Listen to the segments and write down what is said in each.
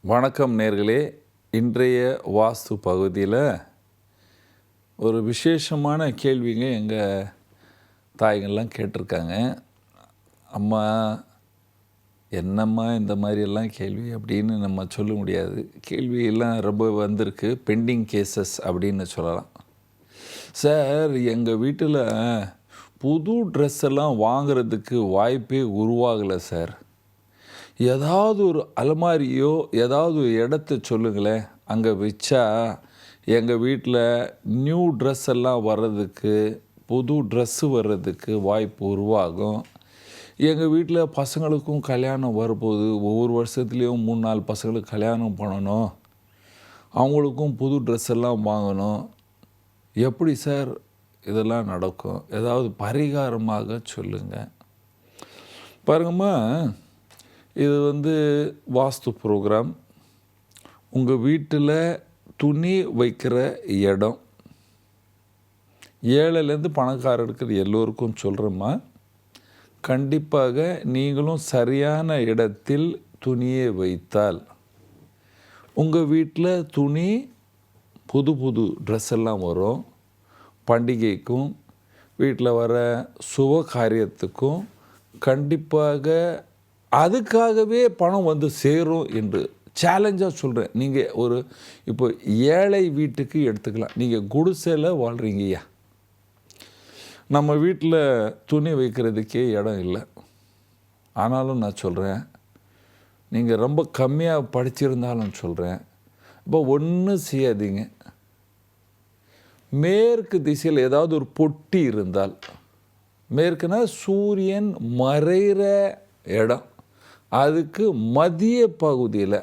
வணக்கம் நேர்களே. இன்றைய வாஸ்து பகுதியில் ஒரு விசேஷமான கேள்விங்க எங்கள் தாய்கள்லாம் கேட்டிருக்காங்க. அம்மா என்னம்மா இந்த மாதிரியெல்லாம் கேள்வி அப்படின்னு நம்ம சொல்ல முடியாது. கேள்வியெல்லாம் ரொம்ப வந்திருக்கு. பெண்டிங் கேசஸ் அப்படின்னு சொல்லலாம். சார் எங்கள் வீட்டில் புது ட்ரெஸ் எல்லாம் வாய்ப்பே உருவாகலை சார் ஏதாவது ஒரு அலமாரியோ ஏதாவது ஒரு இடத்த சொல்லுங்களேன். அங்கே வச்சா எங்கள் வீட்டில் நியூ ட்ரெஸ் எல்லாம் வர்றதுக்கு புது ட்ரெஸ்ஸு வர்றதுக்கு வாய்ப்பு உருவாகும். எங்கள் வீட்டில் பசங்களுக்கும் கல்யாணம் வரும்போது ஒவ்வொரு வருஷத்துலேயும் மூணு நாலு பசங்களுக்கு கல்யாணம் பண்ணணும். அவங்களுக்கும் புது ட்ரெஸ் எல்லாம் வாங்கணும். எப்படி சார் இதெல்லாம் நடக்கும்? ஏதாவது பரிகாரமாக சொல்லுங்கள் பாருங்கம்மா. இது வந்து வாஸ்து ப்ரோக்ராம். உங்கள் வீட்டில் துணி வைக்கிற இடம். ஏழைலேருந்து பணக்காரர் இருக்கிற எல்லோருக்கும் சொல்கிறேம்மா கண்டிப்பாக நீங்களும் சரியான இடத்தில் துணியை வைத்தால். உங்கள் வீட்டில் துணி புது புது ட்ரெஸ் எல்லாம் வரும். பண்டிகைக்கும் வீட்டில் வர சுப காரியத்துக்கும் கண்டிப்பாக அதுக்காகவே பணம் வந்து சேரும் என்று சேலஞ்சாக சொல்கிறேன் நீங்கள் ஒரு இப்போ ஏழை வீட்டுக்கு எடுத்துக்கலாம். நீங்கள் குடிசையில் வாழ்கிறீங்கய்யா நம்ம வீட்டில் துணி வைக்கிறதுக்கே இடம் இல்லை. ஆனாலும் நான் சொல்கிறேன் நீங்கள் ரொம்ப கம்மியாக படிச்சிருந்தாலும் சொல்கிறேன் இப்போ ஒன்றும் செய்யாதீங்க. மேற்கு திசையில் ஏதாவது ஒரு பொட்டி இருந்தால் மேற்குனா சூரியன் மறைகிற இடம். அதுக்கு மதிய பகுதியில்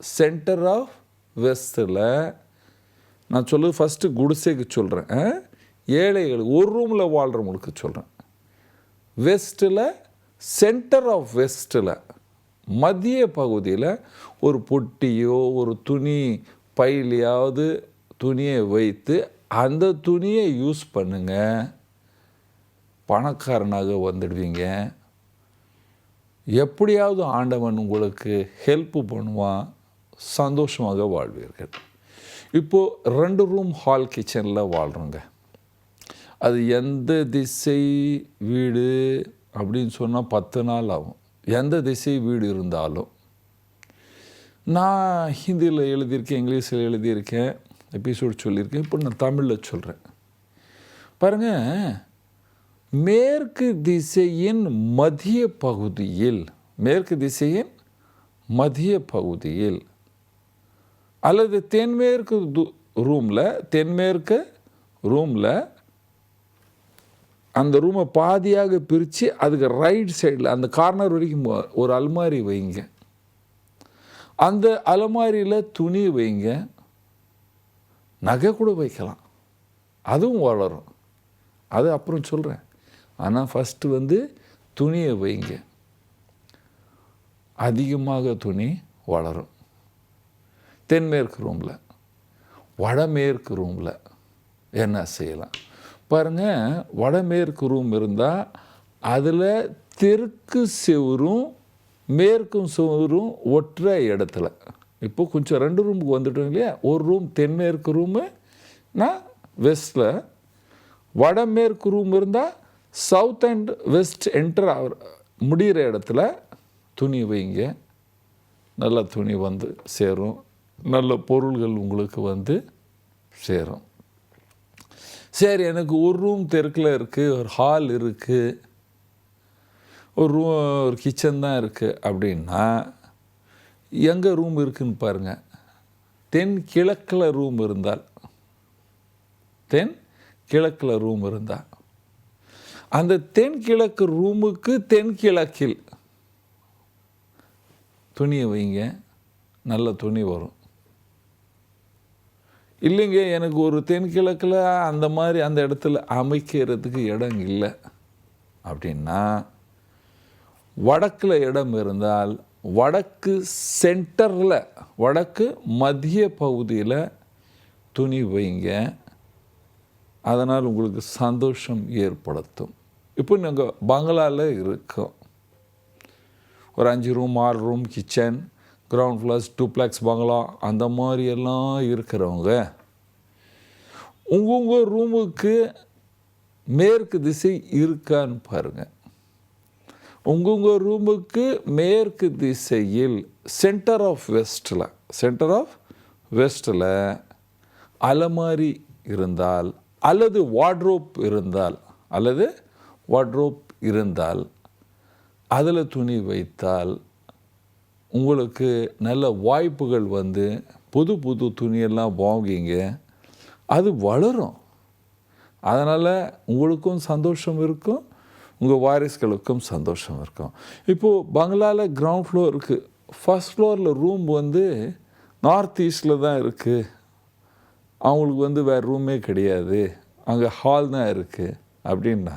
சென்டர் ஆஃப் வெஸ்ட்டில் நான் சொல்லுது ஃபஸ்ட்டு குடிசைக்கு சொல்கிறேன் ஏழைகள் ஒரு ரூமில் வாழ்கிறவங்களுக்கு சொல்கிறேன் வெஸ்ட்டில் சென்டர் ஆஃப் வெஸ்ட்டில் மதிய பகுதியில் ஒரு பொட்டியோ ஒரு துணி பையிலையாவது துணியை வைத்து அந்த துணியை யூஸ் பண்ணுங்கள் பணக்காரனாக வந்துடுவீங்க. எப்படியாவது ஆண்டவன் உங்களுக்கு ஹெல்ப் பண்ணுவான் சந்தோஷமாக வாழ்வீர்கள். இப்போது ரெண்டு ரூம் ஹால் கிச்சனில் வாழ்கிறோங்க அது எந்த திசை வீடு அப்படின்னு சொன்னால் பத்து நாள் ஆகும். எந்த திசை வீடு இருந்தாலும். நான் ஹிந்தியில் எழுதியிருக்கேன் இங்கிலீஷில் எழுதியிருக்கேன் எபிசோட் சொல்லியிருக்கேன் இப்போ நான் தமிழில் சொல்கிறேன் பாருங்கள் மேற்கு திசையின் மத்திய பகுதியில் மேற்கு திசையின் மத்திய பகுதியில் அல்லது தென்மேற்கு ரூமில் தென்மேற்கு ரூமில் அந்த ரூமை பாதியாக பிரித்து அதுக்கு ரைட் சைடில் அந்த கார்னர் வரைக்கும் ஒரு அல்மாரி வைங்க. அந்த அலமாரியில் துணி வைங்க. நகை கூட வைக்கலாம். அதுவும் வளரும். அது அப்புறம் சொல்கிறேன் ஆனால் ஃபஸ்ட்டு வந்து துணியை வைங்க. அதிகமாக துணி வளரும். தென்மேற்கு ரூமில் வடமேற்கு ரூமில் என்ன செய்யலாம்? பாருங்கள் வடமேற்கு ரூம் இருந்தால் அதில் தெற்கு செவரும் மேற்கும் செவரும் ஒற்ற இடத்துல. இப்போ கொஞ்சம் ரெண்டு ரூமுக்கு வந்துட்டோம் இல்லையா? ஒரு ரூம் தென்மேற்கு ரூமு நான் வெஸ்ட்டில் வடமேற்கு ரூம் இருந்தால் சவுத் அண்ட் வெஸ்ட் என்டர் ஆகிற முடிகிற இடத்துல துணி வைங்க. நல்ல துணி வந்து சேரும். நல்ல பொருள்கள் உங்களுக்கு வந்து சேரும். சரி எனக்கு ஒரு ரூம் தெற்கில் இருக்குது ஒரு ஹால் இருக்குது ஒரு ரூ ஒரு கிச்சன் தான் இருக்குது அப்படின்னா எங்கே ரூம் இருக்குதுன்னு பாருங்கள் தென் கிழக்கில் ரூம் இருந்தால் தென் கிழக்கில் ரூம் இருந்தால். அந்த தென்கிழக்கு ரூமுக்கு தென்கிழக்கில். துணியை வைங்க நல்ல துணி வரும். இல்லைங்க எனக்கு ஒரு தென்கிழக்கில் அந்த மாதிரி அந்த இடத்துல அமைக்கிறதுக்கு இடம் இல்லை. அப்படின்னா வடக்கில் இடம் இருந்தால் வடக்கு சென்டரில் வடக்கு மத்திய பகுதியில் துணி வைங்க. அதனால் உங்களுக்கு சந்தோஷம் ஏற்படுத்தும். இப்போ நாங்கள் பங்களாவில் இருக்கோம். ஒரு அஞ்சு ரூம் ஆறு room kitchen ground floors duplex bungalow அந்த மாதிரி எல்லாம் இருக்கிறவங்க உங்கள் ரூமுக்கு மேற்கு திசை இருக்கான்னு பாருங்கள் உங்கவுங்க ரூமுக்கு மேற்கு திசையில் சென்டர் ஆஃப் வெஸ்ட்டில் சென்டர் ஆஃப் வெஸ்ட்டில் அலமாரி இருந்தால் அல்லது வார்ட்ரோப் இருந்தால் அல்லது வார்ட்ரோப் இருந்தால் அதில் துணி வைத்தால் உங்களுக்கு நல்ல வாய்ப்புகள் வந்து புது புது துணியெல்லாம் வாங்கிங்க அது வளரும். அதனால் உங்களுக்கும் சந்தோஷம் இருக்கும் உங்கள் வாரிசுகளுக்கும் சந்தோஷம் இருக்கும். இப்போது பங்களாவில் கிரவுண்ட் ஃப்ளோர் இருக்குது ஃபஸ்ட் ஃப்ளோரில் ரூம் வந்து நார்த் ஈஸ்டில் தான் இருக்குது அவங்களுக்கு வந்து வேறு ரூமே கிடையாது. அங்கே ஹால் தான் இருக்குது அப்படின்னா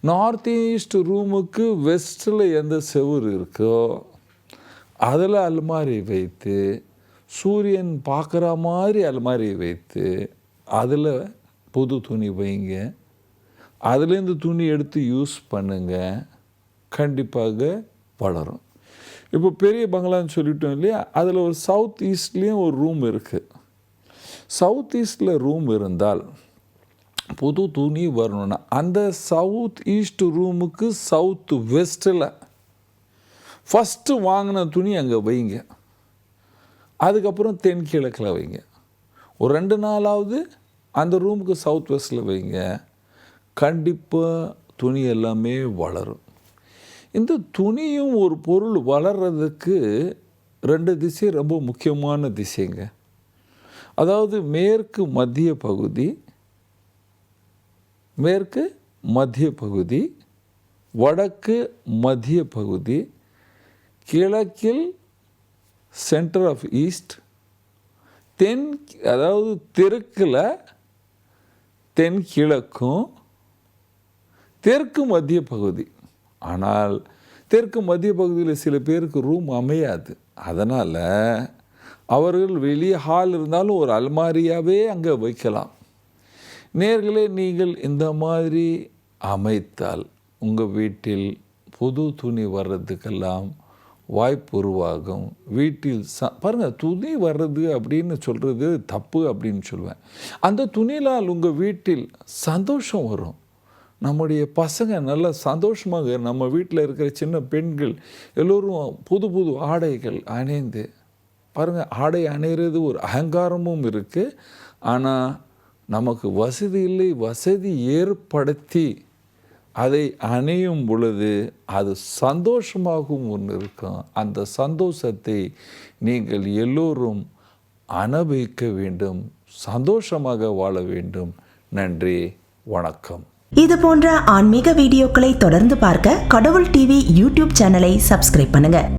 நார்த் ஈஸ்ட் ரூமுக்கு வெஸ்ட்டில் எந்த செவுரு இருக்கோ அதில் அல்மாரி வைத்து சூரியன் பார்க்குற மாதிரி அல்மாரி வைத்து அதில் புது துணி வைங்க. அதுலேருந்து துணி எடுத்து யூஸ் பண்ணுங்க. கண்டிப்பாக வளரும். இப்போ பெரிய பங்களான்னு சொல்லிட்டோம் இல்லையா? அதில் ஒரு சவுத் ஈஸ்ட்லேயும் ஒரு ரூம் இருக்குது சவுத் ஈஸ்டில் ரூம் இருந்தால் புது துணி வரணும்னா அந்த சவுத் ஈஸ்ட் ரூமுக்கு சவுத் வெஸ்ட்டில் ஃபஸ்ட்டு வாங்கின துணி அங்கே வைங்க. அதுக்கப்புறம் தென்கிழக்கில் வைங்க. ஒரு ரெண்டு நாளாவது அந்த ரூமுக்கு சவுத் வெஸ்ட்டில் வைங்க. கண்டிப்பாக துணி எல்லாமே வளரும். இந்த துணியும் ஒரு பொருள் வளர்கிறதுக்கு ரெண்டு திசை ரொம்ப முக்கியமான திசைங்க. அதாவது மேற்கு மத்திய பகுதி மேற்கு மத்திய பகுதி வடக்கு மத்திய பகுதி கிழக்கில் சென்டர் ஆஃப் ஈஸ்ட் தென் அதாவது தெற்கில் தென் கிழக்கும் தெற்கு மத்திய பகுதி. ஆனால் தெற்கு மத்திய பகுதியில் சில பேருக்கு ரூம் அமையாது. அதனால் அவர்கள் வெளியே ஹால் இருந்தாலும் ஒரு அல்மாரியாகவே அங்கே வைக்கலாம். நேர்களே நீங்கள் இந்த மாதிரி அமைத்தால் உங்கள் வீட்டில் புது துணி வர்றதுக்கெல்லாம் வாய்ப்பு உருவாகும். வீட்டில் ச பாருங்கள் துணி வர்றது அப்படின்னு சொல்கிறது தப்பு அப்படின்னு சொல்லுவேன் அந்த துணியினால் உங்கள் வீட்டில் சந்தோஷம் வரும். நம்முடைய பசங்க நல்ல சந்தோஷமாக நம்ம வீட்டில் இருக்கிற சின்ன பெண்கள் எல்லோரும் புது புது ஆடைகள் அணிந்து பாருங்கள் ஆடை அணிகிறது ஒரு அகங்காரமும் இருக்குது ஆனால் நமக்கு வசதி இல்லை வசதி ஏற்படுத்தி அதை அணியும் பொழுது அது சந்தோஷமாகவும் ஒன்று இருக்கும். அந்த சந்தோஷத்தை நீங்கள் எல்லோரும் அனுபவிக்க வேண்டும் சந்தோஷமாக வாழ வேண்டும். நன்றி வணக்கம். இது போன்ற ஆன்மீக வீடியோக்களை தொடர்ந்து பார்க்க கடவுள் டிவி யூடியூப் சேனலை சப்ஸ்கிரைப் பண்ணுங்க.